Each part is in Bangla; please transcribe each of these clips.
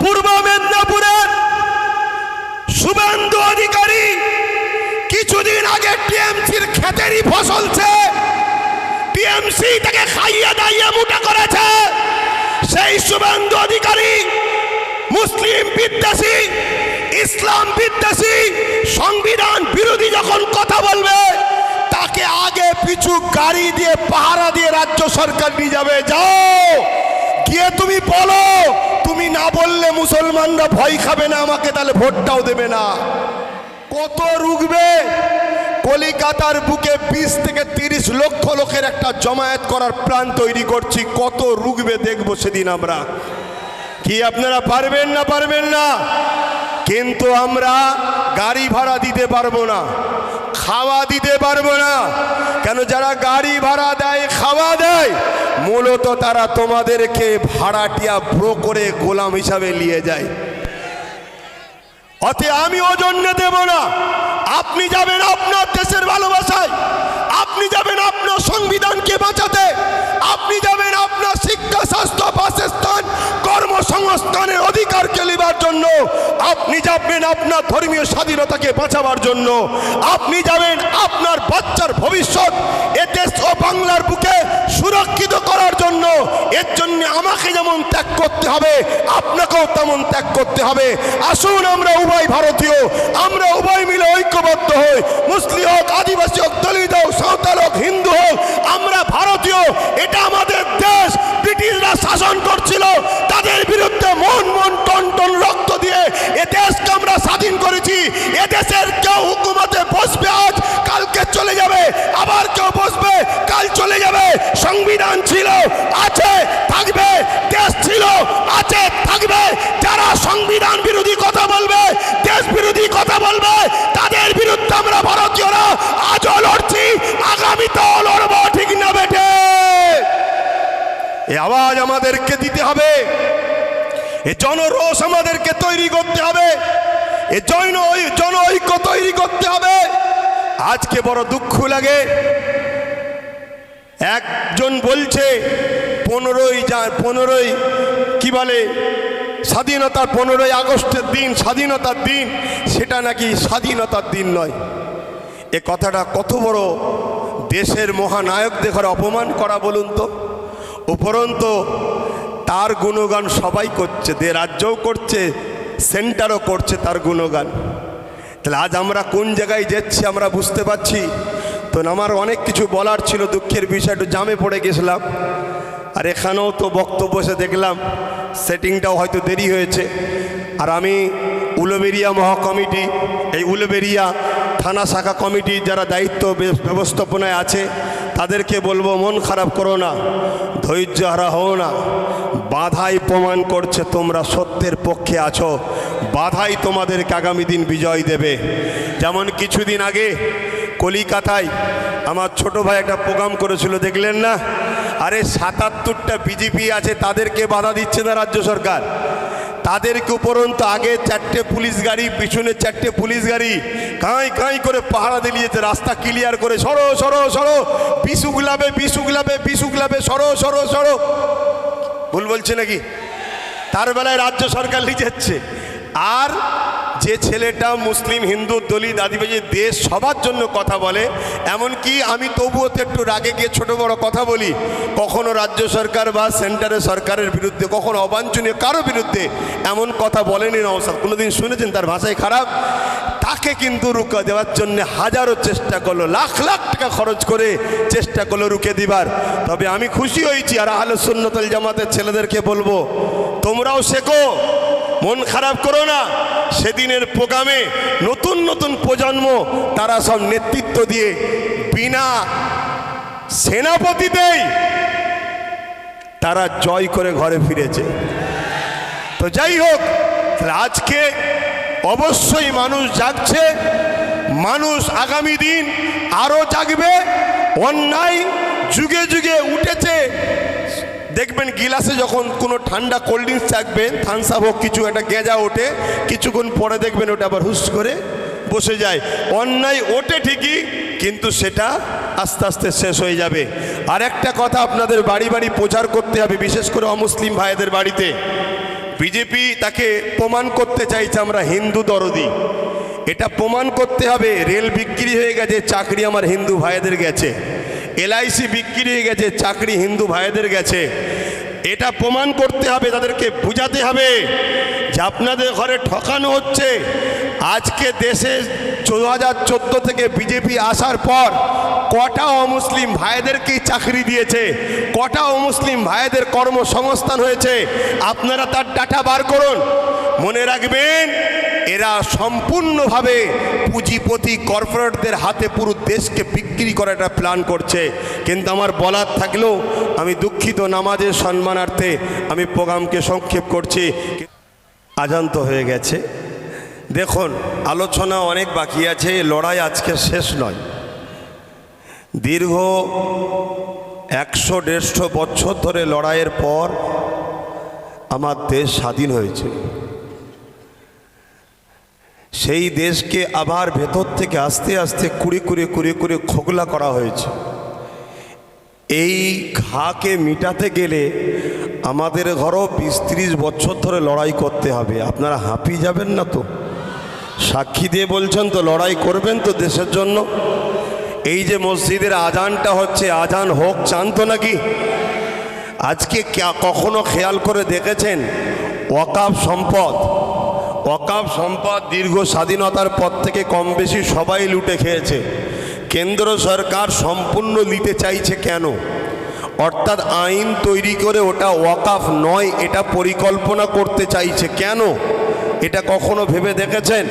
পূর্ব মেদিনীপুরের শুভেন্দু অধিকারী কিছুদিন আগে টিএমসির ক্ষেতেরই ফসলছে টিএমসি তাকে খাইয়ে দাইয়ে মোটা করেছে। সেই শুভেন্দু অধিকারী মুসলিম বিদ্বেষী, ইসলাম বিদ্বেষী, সংবিধান বিরোধী যখন কথা বলবে, তাকে আগে পিছু গাড়ি দিয়ে পাহারা দিয়ে রাজ্য সরকার নিয়ে যাবে। যাও, গিয়ে তুমি বলো তুমি না বললে মুসলমানরা ভয় খাবে না, আমাকে তাহলে ভোটটাও দেবে না। কত রুগবে কলিকাতার বুকে বিশ থেকে তিরিশ লক্ষ লোকের একটা জমায়েত করার প্ল্যান তৈরি করছি, কত রুগবে দেখব সেদিন আমরা। কি আপনারা পারবেন না পারবেন না? কিন্তু আমরা গাড়ি ভাড়া দিতে পারব না। খাওয়া দিতে পারব না। কেন যারা গাড়ি ভাড়া দেয়, খাওয়া দেয়, মূলত তারা তোমাদেরকে ভাড়াটিয়া ব্রো করে গোলাম হিসাবে নিয়ে যায়। অতে আমি ওজন্য দেব না। আপনি যাবেন আপনার দেশের ভালোবাসায়। আপনি যাবেন আপনার সংবিধানকে বাঁচাতে। আপনি যাবেন আপনার শিক্ষা, স্বাস্থ্য, বাসস্থান যাবেন আপনার ধর্মীয় স্বাধীনতাকে বাঁচাবার জন্য। আপনি যাবেন আপনার বাচ্চার ভবিষ্যৎ। এ দেশ ও বাংলার সুরক্ষিত করার জন্য, এর জন্য আমাকে যেমন ত্যাগ করতে হবে, আপনাকেও তেমন ত্যাগ করতে হবে। আসুন আমরা উভয় ভারতীয়, আমরা উভয় মিলে ঐক্যবদ্ধ হই। মুসলিম হোক, আদিবাসী হোক, দলিত হোক, সাঁওতাল হোক, হিন্দু হোক, আমরা ভারতীয়, এটা আমাদের দেশ। ব্রিটিশরা শাসন করছিল, তাদের বিরুদ্ধে মন মন টন টন রক্ত দিয়ে এ দেশকে আমরা স্বাধীন করেছি। এ দেশের কেউ হুকুমতে বসবে আজ কালকে চলে যাবে আবার কেউ বসবে কাল চলে যাবে সংবিধান ছিল আছে থাকবে দেশ ছিল আছে থাকবে যারা সংবিধান বিরোধী কথা বলবে দেশ বিরোধী কথা বলবে তাদের বিরুদ্ধে আমরা ভারতীয়রা আজও লড়ছি আগামীতেও লড়বো ঠিক না বেটে এই আওয়াজ আমাদেরকে দিতে হবে। এ জনরোষ আমাদেরকে তৈরি করতে হবে। এ জৈন জন ঐক্য তৈরি করতে হবে। আজকে বড় দুঃখ লাগে। একজন বলছে, পনেরোই যা পনেরোই কি বলে, স্বাধীনতার পনেরোই আগস্টের দিন, স্বাধীনতার দিন, সেটা নাকি স্বাধীনতার দিন নয়। এ কথাটা কত বড় দেশের মহানায়ক দেখার অপমান করা বলুন তো। উপরন্ত তার গুণগান সবাই করছে দে রাজ্যও করছে, সেন্টারও করছে তার গুণগান। তাহলে আজ আমরা কোন জায়গায় যাচ্ছি আমরা বুঝতে পারছি? তো আমার অনেক কিছু বলার ছিল, দুঃখের বিষয়, একটু জামে পড়ে গেছিলাম। আর এখানেও তো বক্তব্য এসে দেখলাম, সেটিংটাও হয়তো দেরি হয়েছে। আর আমি উলবেরিয়া মহাকমিটি, এই উলবেরিয়া থানা শাখা কমিটির যারা দায়িত্ব ব্যবস্থাপনায় আছে, তাদেরকে বলব, মন খারাপ করো না, ধৈর্য হারা হও না। বাধাই প্রমাণ করছে তোমরা সত্যের পক্ষে আছো। বাধাই তোমাদেরকে আগামী দিন বিজয় দেবে। যেমন কিছুদিন আগে কলিকাতায় আমার ছোট ভাই একটা প্রোগ্রাম করেছিল, দেখলেন না? আরে সাতাত্তরটা বিজেপি আছে, তাদেরকে বাধা দিচ্ছে না রাজ্য সরকার। তাদেরকে উপরন্ত আগে চারটে পুলিশ গাড়ি, পিছনে চারটে পুলিশ গাড়ি কাঁই কাঁই করে পাহারা দিলিয়েছে রাস্তা ক্লিয়ার করে, সরো সরো সরো বিশুগুলাবে বিশুগুলাবে বিশুগুলাবে সরো সরো সরো। ভুল বলছে নাকি? তার বেলায় রাজ্য সরকার লিখে যাচ্ছে। আর যে ছেলেটা মুসলিম, হিন্দু, দলিত, আদিবাসী, দেশ সবার জন্য কথা বলে, এমনকি আমি তবুও তো একটু রাগে গিয়ে ছোট বড় কথা বলি, কখনো রাজ্য সরকার বা সেন্টারের সরকারের বিরুদ্ধে, কখনো অবাঞ্ছনীয় কারও বিরুদ্ধে এমন কথা বলেনি নওসাদ কোনোদিন শুনেছেন তার ভাষায় খারাপ? তাকে কিন্তু রুকা দেওয়ার জন্য হাজারো চেষ্টা করল, লাখ লাখ টাকা খরচ করে চেষ্টা করল রুকে দিবার। তবে আমি খুশি হয়েছি আর আহলে সুন্নতল জামাতের ছেলেদেরকে বলব, তোমরাও শেখো মন খারাপ করো না। সেদিনের প্রোগ্রামে নতুন নতুন প্রজন্ম, তারা সব নেতৃত্ব দিয়ে বিনা সেনাপতিতেই তারা জয় করে ঘরে ফিরেছে। তো যাই হোক আজকে অবশ্যই মানুষ জাগছে, মানুষ আগামী দিন আরও জাগবে, অন্যায় যুগে যুগে উঠেছে। দেখবেন গিলাসে যখন কোনো ঠান্ডা কোল্ড ড্রিঙ্কস থাকবেন আপ হোক, কিছু একটা গেঁজা ওঠে, কিছুক্ষণ পরে দেখবেন ওটা আবার হুস করে বসে যায়। অন্যায় ওঠে ঠিকই, কিন্তু সেটা আস্তে আস্তে শেষ হয়ে যাবে। আর একটা কথা আপনাদের বাড়ি বাড়ি প্রচার করতে হবে, বিশেষ করে অমুসলিম ভাইদের বাড়িতে। বিজেপি তাকে প্রমাণ করতে চাইছে আমরা হিন্দু দরদি। এটা প্রমাণ করতে হবে, রেল বিক্রি হয়ে গেছে, চাকরি আমার হিন্দু ভাইদের গেছে। এলআইসি বিক্রি হয়ে গেছে, চাকরি হিন্দু ভাইদের গেছে। এটা প্রমাণ করতে হবে, তাদেরকে বুঝাতে হবে যে আপনাদের ঘরে ঠকানো হচ্ছে। আজকে দেশে দু হাজার চোদ্দ থেকে বিজেপি আসার পর কটা অমুসলিম ভাইদেরকেই চাকরি দিয়েছে, কটা অমুসলিম ভাইদের কর্মসংস্থান হয়েছে, আপনারা তার ডাটা বার করুন। মনে রাখবেন এরা সম্পূর্ণভাবে পুঁজিপতি কর্পোরেটদের হাতে পুরো দেশকে বিক্রি করার একটা প্ল্যান করছে। কিন্তু আমার বলার থাকলেও আমি দুঃখিত নামাজের সম্মানার্থে আমি প্রোগ্রামকে সংক্ষেপ করছি। আজান তো হয়ে গেছে। দেখুন, আলোচনা অনেক বাকি আছে, লড়াই আজকে শেষ নয়। দীর্ঘ একশো দেড়শো বছর ধরে লড়াইয়ের পর আমার দেশ স্বাধীন হয়েছে। সেই দেশকে আবার ভেতর থেকে আস্তে আস্তে কুড়ি কুড়ি কুড়ি কুড়ি খোকলা করা হয়েছে। এই ঘাকে মিটাতে গেলে আমাদের ঘরও বিশ ত্রিশ বছর ধরে লড়াই করতে হবে। আপনারা হাঁপিয়ে যাবেন না তো? সাক্ষী দিয়ে বলছেন তো লড়াই করবেন তো দেশের জন্য। এই যে মসজিদের আজানটা হচ্ছে, আজান হোক, চান তো নাকি? আজকে কখনো খেয়াল করে দেখেছেন? ওয়াকাব সম্পদ। ওয়াকাব সম্পদ দীর্ঘ স্বাধীনতার পর থেকে কম বেশি সবাই লুটে খেয়েছে। কেন্দ্র সরকার সম্পূর্ণ নিতে চাইছে কেন? অর্থাৎ আইন তৈরি করে ওটা ওয়াকাফ নয়, এটা পরিকল্পনা করতে চাইছে কেন? এটা কখনো ভেবে দেখেছেন?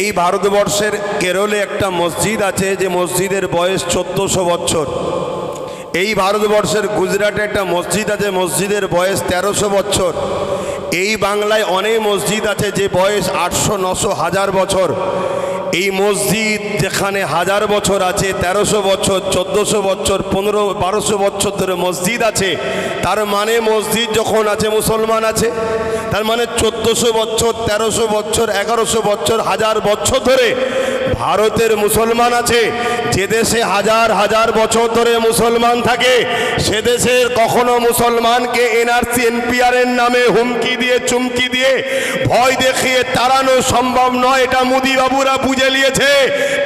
এই ভারতবর্ষের কেরলে একটা মসজিদ আছে যে মসজিদের বয়স চোদ্দোশো বছর। এই ভারতবর্ষের গুজরাটে একটা মসজিদ আছে, মসজিদের বয়স তেরোশো বছর। এই বাংলায় অনেক মসজিদ আছে যে বয়স আটশো, নশো, হাজার বছর। এই মসজিদ যেখানে হাজার বছর আছে, তেরোশো বছর, চোদ্দোশো বছর, পনেরো, বারোশো বছর ধরে মসজিদ আছে, তার মানে মসজিদ যখন আছে, মুসলমান আছে, তার মানে চোদ্দোশো বছর, তেরোশো বছর, এগারোশো বছর, হাজার বছর ধরে ভারতের মুসলমান আছে, যে দেশে হাজার হাজার বছর ধরে মুসলমান থাকে, সে দেশের কখনো মুসলমানকে এনআরসি এনপিআর এর নামে হুমকি দিয়ে, চুমকি দিয়ে, ভয় দেখিয়ে তাড়ানো সম্ভব নয়। এটা মোদি বাবুরা বুঝে নিয়েছে।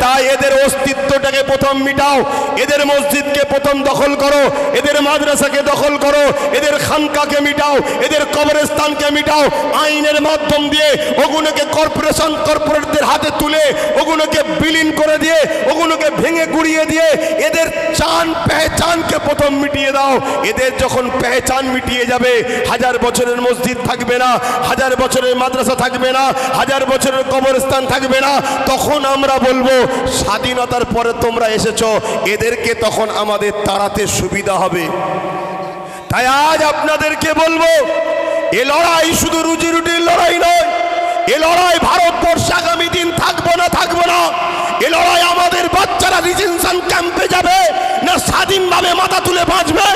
তাই এদের অস্তিত্বটাকে প্রথম মিটাও। এদের মসজিদকে প্রথম দখল করো। এদের মাদ্রাসাকে দখল করো। এদের খানকাকে মিটাও। এদের কবরস্থানকে মিটাও। আইনের মাধ্যম দিয়ে ওগুলোকে কর্পোরেশন, কর্পোরেটদের হাতে তুলে ওগুলোকে বিলীন করে দিয়ে, ওগুলোকে ভেঙে গুড়িয়ে দিয়ে, এদের চান পেহচানকে প্রথম মিটিয়ে দাও। এদের যখন পেহচান মিটিয়ে যাবে, হাজার বছরের মসজিদ থাকবে না, হাজার বছরের মাদ্রাসা থাকবে না, হাজার বছরের কবরস্থান থাকবে না, তখন আমরা বলব, স্বাধীনতার পরে তোমরা এসেছ, এদেরকে তখন আমাদের তাড়াতে সুবিধা হবে। তাই আজ আপনাদেরকে বলব, এ লড়াই শুধু রুজি রুটির লড়াই নয় এ লড়াই ভারতবর্ষ আগামী দিন থাকব না থাকব না। এ লড়াই আমাদের বাচ্চারা রিজেনশন ক্যাম্পে যাবে, না স্বাধীনভাবে মাথা তুলে বাঁচবে।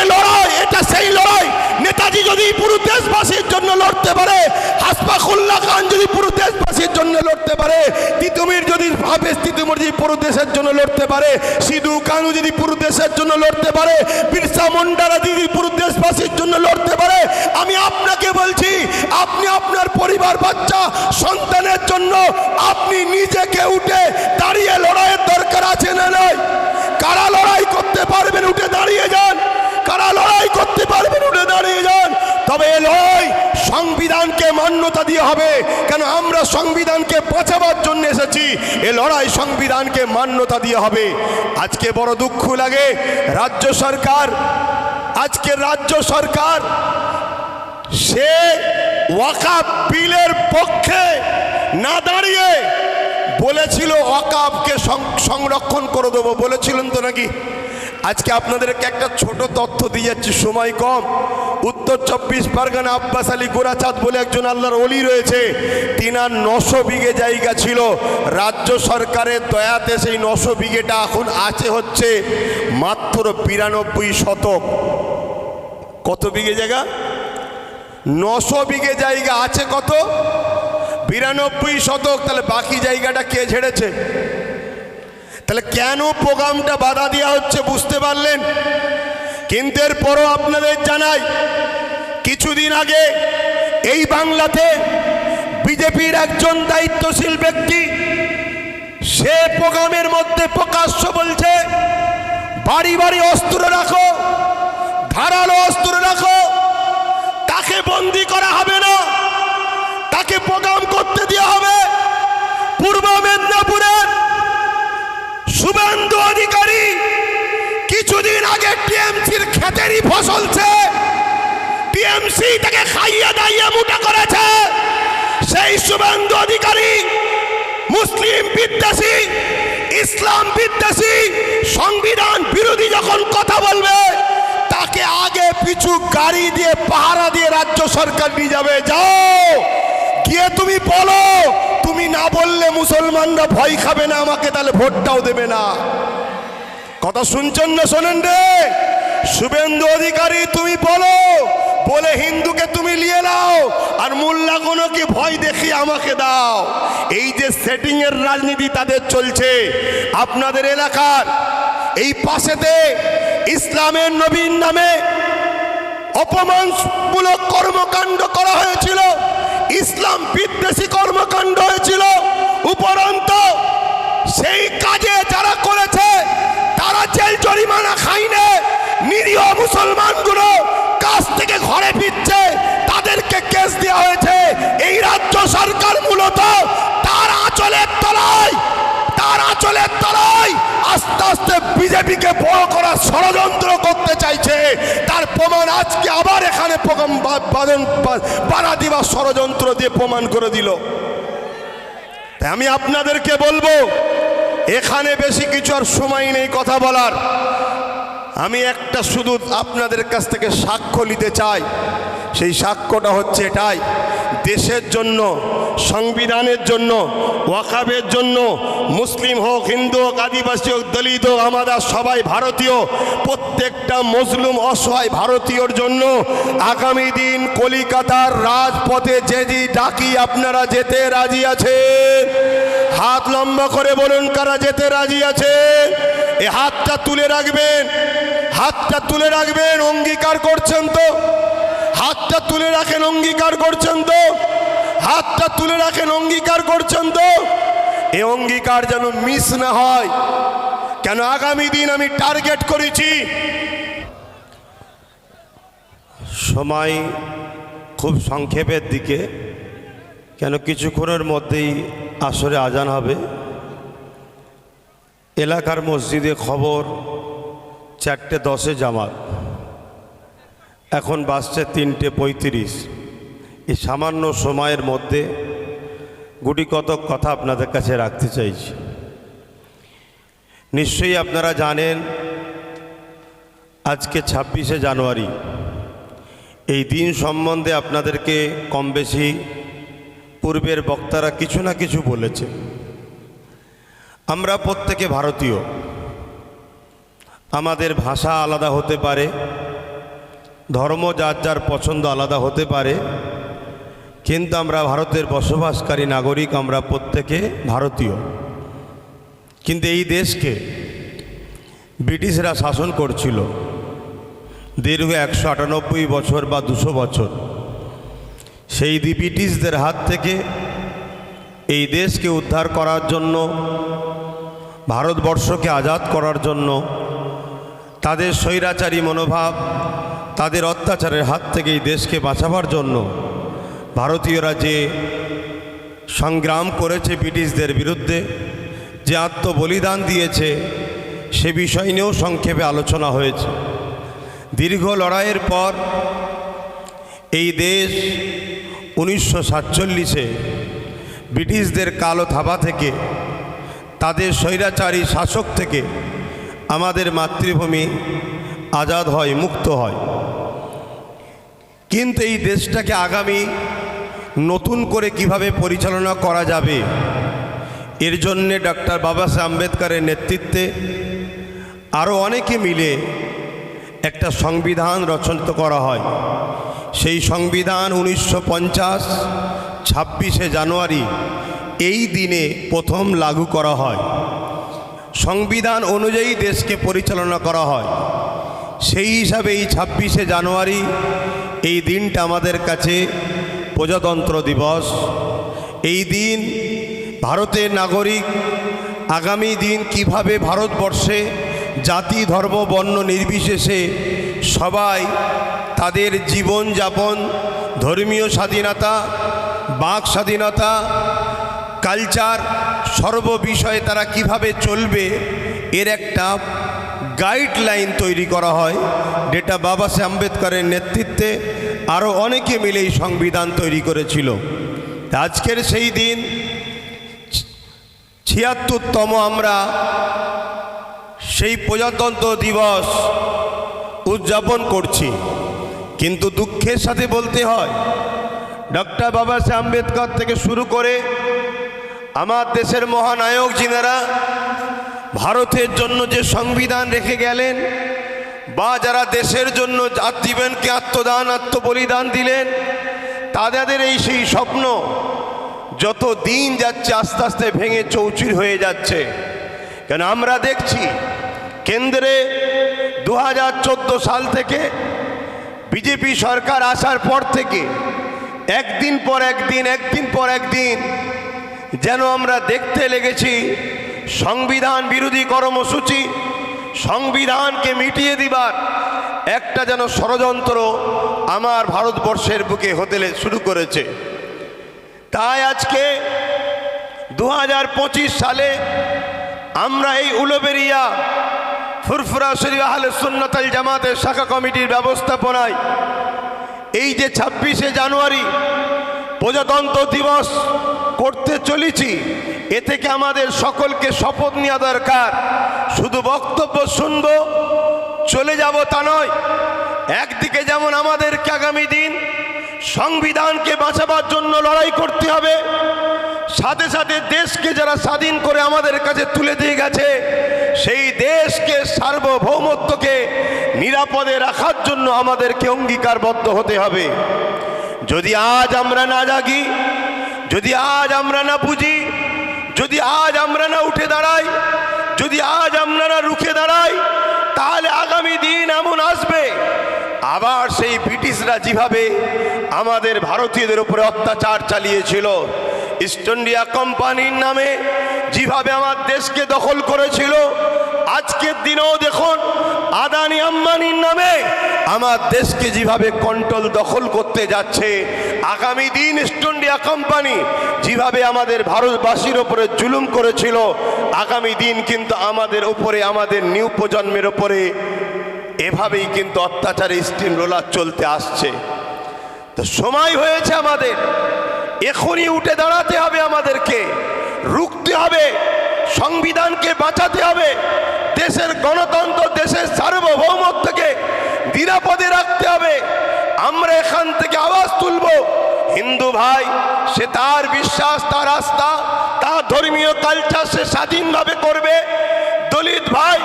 এ লড়াই, এটা সেই লড়াই। নেতাজি যদি পুরো দেশবাসীর জন্য লড়তে পারে হাসপাকুল্লাহ খান যদি পুরো দেশবাসীর জন্য লড়তে পারে, তিতুমির যদি ভাবেশ তিতুমির যদি পুরো দেশের জন্য লড়তে পারে, সিধু কানু যদি পুরো দেশের জন্য লড়তে পারে, বিরসা মুন্ডারা যদি পুরো দেশবাসীর জন্য লড়তে পারে, আমি আপনাকে বলছি, আপনি আপনার পরিবার বাচ্চা সন্তানের জন্য আপনি নিজেকে উঠে দাঁড়িয়ে লড়াইয়ের দরকার আছে না নয় কারা লড়াই করতে পারবেন উঠে দাঁড়িয়ে যান? কারা লড়াই করতে পারবেন উঠে দাঁড়িয়ে যান? তবে লড়াই সংবিধানকে মান্যতা দিয়ে হবে। কেন আমরা সংবিধানকে বাঁচাবার জন্য এসেছি? এ লড়াই সংবিধানকে মান্যতা দিয়ে হবে। আজকে বড় দুঃখ লাগে। রাজ্য সরকার, আজকে রাজ্য সরকার, সে ওয়াকাব বিলের পক্ষে না দাঁড়িয়ে বলেছিল অকাবকে সংরক্ষণ করে দেবো। বলেছিলেন তো নাকি? আজকে আপনাদেরকে একটা ছোট তথ্য দিয়ে যাচ্ছি, সময় কম। উত্তর চব্বিশ পরগনা আব্বাস আলী গোরাচাঁদ বলে একজন আল্লাহর অলি রয়েছে। তিনার নশো বিঘে জায়গা ছিল। রাজ্য সরকারের দয়াতে সেই নশো বিঘেটা এখন আছে হচ্ছে মাত্র বিরানব্বই শতক। কত বিঘে জায়গা? নশো বিঘে জায়গা আছে কত? বিরানব্বই শতক, তাহলে বাকি জায়গাটা কে ঝেড়েছে তাহলে কেন প্রোগ্রামটা বাধা দেওয়া হচ্ছে বুঝতে পারলেন? কিন্তু এরপরও আপনাদের জানাই, কিছুদিন আগে এই বাংলাতে বিজেপির একজন দায়িত্বশীল ব্যক্তি, সে প্রোগ্রামের মধ্যে প্রকাশ্য বলছে, বাড়ি বাড়ি অস্ত্র রাখো, ধারালো অস্ত্র রাখো, তাকে বন্দি করা হবে না। তাকে প্রোগ্রাম করতে দেওয়া হবে। পূর্ব মেদিনীপুরের শুভেন্দু অধিকারী কিছুদিন আগে টিএমসির খেতেরই ফসলছে টিএমসি তাকে খাইয়ে দাইয়ে মোটা করেছে। সেই শুভেন্দু অধিকারী মুসলিম বিদ্বেষী, ইসলাম বিদ্বেষী, সংবিধান বিরোধী যখন কথা বলবে, তাকে আগে পিছু গাড়ি দিয়ে, পাহারা দিয়ে রাজ্য সরকার নিয়ে যাবে। যাও! গিয়ে তুমি বলো? তুমি না বললে মুসলমানরা ভয় খাবে না, আমাকে তাহলে ভোটটাও দেবে না। কথা শুনছেন না শোনেন রে? শুভেন্দু অধিকারী, তুমি বলো, বলে হিন্দুকে তুমি নিয়ে নাও, আর মোল্লাগুলোকে ভয় দেখিয়ে আমাকে দাও। এই যে সেটিং এর রাজনীতি তাদের চলছে, আপনাদের এলাকার এই পাশেতে ইসলামের নবীন নামে অপমানমূলক কর্মকাণ্ড করা হয়েছিল। ইসলাম বিদ্বেষী কর্মকাণ্ড হয়েছিল। উপরন্ত সেই কাজে যারা করেছে, তারা জেল জরিমানা খাইনে নিরীহ মুসলমানগুলো কাজ থেকে ঘরে ফিরছে, তাদেরকে কেস দেওয়া হয়েছে। এই রাজ্য সরকার মূলত তার আঁচলের তলায়, তার আঁচলের তলায় আস্তে আস্তে বিজেপিকে বড় করার ষড়যন্ত্র করতে চাইছে তার প্রমাণ আজকে আবার এখানে বাদন- বা- বাড়া দিবার ষড়যন্ত্র দিয়ে প্রমাণ করে দিল। তাই আমি আপনাদেরকে বলব, এখানে বেশি কিছু আর সময় নেই কথা বলার। আমি একটা শুধু আপনাদের কাছ থেকে সাক্ষ্য নিতে চাই। সেই সাক্ষ্যটা হচ্ছে এটাই। দেশের জন্য, সংবিধানের জন্য, ওয়াকাবের জন্য, মুসলিম হোক, হিন্দু হোক, আদিবাসী হোক, দলিত হোক, আমাদের সবাই ভারতীয়, প্রত্যেকটা মজলুম অসহায় ভারতীয়র জন্য আগামী দিন কলিকাতার রাজপথে যে যে ডাকি, আপনারা যেতে রাজি আছে? হাত লম্বা করে বলুন, কারা যেতে রাজি আছে? এ হাতটা তুলে রাখবেন। হাতটা তুলে রাখবেন, অঙ্গীকার করছেন তো। হাতটা তুলে রাখেন, অঙ্গীকার করছেন তো। হাতটা তুলে রাখেন, অঙ্গীকার করছেন তো। এ অঙ্গীকার যেন মিস না হয়। কেন আগামী দিন আমি টার্গেট করেছি? সময় খুব সংক্ষেপের দিকে, কেন কিছুক্ষণের মধ্যেই আসরে আজান হবে। এলাকার মসজিদে খবর চারটে দশে জামাত, এখন বাসছে তিনটে পঁয়ত্রিশ। এই সামান্য সময়ের মধ্যে গুটি কতক কথা আপনাদের কাছে রাখতে চাইছি। নিশ্চয়ই আপনারা জানেন, আজকে ছাব্বিশে জানুয়ারি, এই দিন সম্বন্ধে আপনাদেরকে কম বেশি পূর্বের বক্তারা কিছু না কিছু বলেছে আমরা প্রত্যেকে ভারতীয়। আমাদের ভাষা আলাদা হতে পারে, ধর্ম যার যার পছন্দ আলাদা হতে পারে, কিন্তু আমরা ভারতের বসবাসকারী নাগরিক, আমরা প্রত্যেকে ভারতীয়। কিন্তু এই দেশকে ব্রিটিশরা শাসন করছিল দীর্ঘ একশো আটানব্বই বছর বা দুশো বছর। সেই ব্রিটিশদের হাত থেকে এই দেশকে উদ্ধার করার জন্য, ভারতবর্ষকে আজাদ করার জন্য তাদের স্বৈরাচারী মনোভাব, তাদের অত্যাচারের হাত থেকে এই দেশকে বাঁচাবার জন্য ভারতীয়রা যে সংগ্রাম করেছে ব্রিটিশদের বিরুদ্ধে, যে আত্মবলিদান দিয়েছে, সে বিষয় নিয়েও সংক্ষেপে আলোচনা হয়েছে। দীর্ঘ লড়াইয়ের পর এই দেশ উনিশশো সাতচল্লিশে ব্রিটিশদের কালো থাবা থেকে, তাদের স্বৈরাচারী শাসক থেকে আমাদের মাতৃভূমি আজাদ হয়, মুক্ত হয়। কিন্তু এই দেশটাকে আগামী নতুন করে কীভাবে পরিচালনা করা যাবে, এর জন্যে ডক্টর বাবা সাহেব আম্বেদকরের নেতৃত্বে আরও অনেকে মিলে একটা সংবিধান রচনা করা হয়। সেই সংবিধান উনিশশো পঞ্চাশ ছাব্বিশে জানুয়ারি এই দিনে প্রথম লাগু করা হয়। সংবিধান অনুযায়ী দেশকে পরিচালনা করা হয়। সেই হিসাবে এই ছাব্বিশে জানুয়ারি এই দিনটা আমাদের কাছে প্রজাতন্ত্র দিবস। এই দিন ভারতের নাগরিক আগামী দিন কীভাবে ভারতবর্ষে জাতি, ধর্ম, বর্ণ নির্বিশেষে সবাই তাদের জীবনযাপন, ধর্মীয় স্বাধীনতা, বাক স্বাধীনতা কালচার সর্ব বিষয়ে তারা কীভাবে চলবে, এর একটা গাইডলাইন তৈরি করা হয়। যেটা বাবা সাহেব আম্বেদকরের নেতৃত্বে আরও অনেকে মিলে এই সংবিধান তৈরি করেছিল। আজকের সেই দিন ছিয়াত্তরতম আমরা সেই প্রজাতন্ত্র দিবস উদযাপন করছি। কিন্তু দুঃখের সাথে বলতে হয় ডক্টর বাবা সাহেব আম্বেদকর থেকে শুরু করে আমার দেশের মহানায়ক যিনারা ভারতের জন্য যে সংবিধান রেখে গেলেন বা যারা দেশের জন্য জীবনকে আত্মদান, আত্মবলিদান দিলেন, তাদের এই সেই স্বপ্ন যত দিন যাচ্ছে আস্তে আস্তে ভেঙে চৌচির হয়ে যাচ্ছে। কেন আমরা দেখছি কেন্দ্রে দু হাজার চোদ্দ সাল থেকে বিজেপি সরকার আসার পর থেকে একদিন পর একদিন একদিন পর একদিন যেন আমরা দেখতে লেগেছি সংবিধান বিরোধী কর্মসূচি, সংবিধানকে মিটিয়ে দিবার একটা যেন ষড়যন্ত্র আমার ভারতবর্ষের বুকে হতে শুরু করেছে। তাই আজকে দু হাজার পঁচিশ সালে আমরা এই উলবেরিয়া ফুরফুরা শরীফ আহলে সুন্নতাল জামাতের শাখা কমিটির ব্যবস্থাপনায় এই যে ছাব্বিশে জানুয়ারি প্রজাতন্ত্র দিবস করতে চলেছি। এ থেকে আমাদের সকলকে শপথ নেওয়া দরকার। শুধু বক্তব্য শুনব, চলে যাব তা নয়। একদিকে যেমন আমাদেরকে আগামী দিন সংবিধানকে বাঁচাবার জন্য লড়াই করতে হবে, সাথে সাথে দেশকে যারা স্বাধীন করে আমাদের কাছে তুলে দিয়ে গেছে, সেই দেশকে সার্বভৌমত্বকে নিরাপদে রাখার জন্য আমাদেরকে অঙ্গীকারবদ্ধ হতে হবে। যদি আজ আমরা না জাগি যদি আজ আমরা না বুঝি, যদি আজ আমরা না উঠে দাঁড়াই, যদি আজ আমরা না রুখে দাঁড়াই, তাহলে আগামী দিন এমন আসবে। আবার সেই ব্রিটিশরা যেভাবে আমাদের ভারতীয়দের উপরে অত্যাচার চালিয়েছিল ইস্ট ইন্ডিয়া কোম্পানির নামে যেভাবে আমার দেশকে দখল করেছিল, আজকের দিনেও দেখুন আদানি আম্বানির নামে আমার দেশকে যেভাবে কন্ট্রোল দখল করতে যাচ্ছে, আগামী দিন ইস্ট ইন্ডিয়া কোম্পানি যেভাবে আমাদের ভারতবাসীর ওপরে জুলুম করেছিল, আগামী দিন কিন্তু আমাদের উপরে, আমাদের নিউ প্রজন্মের ওপরে এভাবেই কিন্তু অত্যাচারে স্টিম রোলার চলতে আসছে। তো সময় হয়েছে আমাদের, এখনই উঠে দাঁড়াতে হবে আমাদেরকে, রুখতে হবে, সংবিধানকে বাঁচাতে হবে দেশের গণতন্ত্র, দেশের সার্বভৌমত্বকে নিরাপদে রাখতে হবে। আমরা এখান থেকে আওয়াজ তুলব। হিন্দু ভাই, সে তার বিশ্বাস, তার আস্থা, তার ধর্মীয় কালচার সে স্বাধীনভাবে করবে। দলিত ভাই,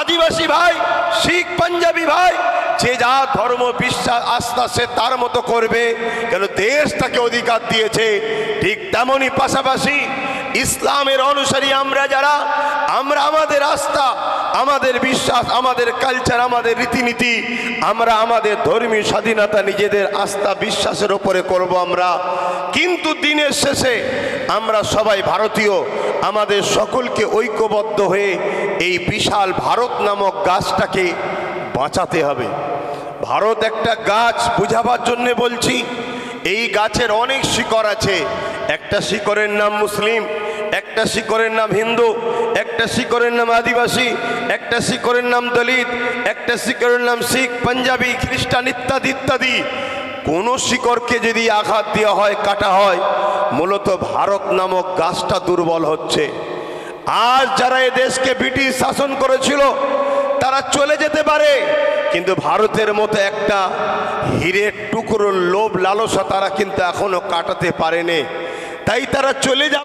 আদিবাসী ভাই, শিখ, পাঞ্জাবি ভাই, যে যা ধর্ম, বিশ্বাস, আস্থা সে তার মতো করবে। কেন দেশ তাকে অধিকার দিয়েছে, ঠিক তেমনই পাশাপাশি ইসলামের অনুসারী আমরা যারা, আমরা আমাদের আস্থা আমাদের বিশ্বাস, আমাদের কালচার আমাদের রীতিনীতি, আমরা আমাদের ধর্মীয় স্বাধীনতা নিজেদের আস্থা বিশ্বাসের ওপরে করব আমরা। কিন্তু দিনের শেষে আমরা সবাই ভারতীয়, আমাদের সকলকে ঐক্যবদ্ধ হয়ে এই বিশাল ভারত নামক গাছটাকে বাঁচাতে হবে। ভারত একটা গাছ বুঝাবার জন্য বলছি, এই গাছের অনেক শিকড় আছে। একটা শিকড়ের নাম মুসলিম একটা শিকরের নাম হিন্দু, একটা শিকরের নাম আদিবাসী, একটা শিকরের নাম দলিত, একটা শিকরের নাম শিখ, পাঞ্জাবি, খ্রিস্টান ইত্যাদি ইত্যাদি। কোনো শিকড়কে যদি আঘাত দেওয়া হয়, কাটা হয়, মূলত ভারত নামক গাছটা দুর্বল হচ্ছে। আজ যারা এ দেশকে ব্রিটিশ শাসন করেছিল, তারা চলে যেতে পারে, কিন্তু ভারতের মতো একটা হীরের টুকরো লোভ লালসা তারা কিন্তু এখনও কাটাতে পারেনি। তাই তারা চলে যা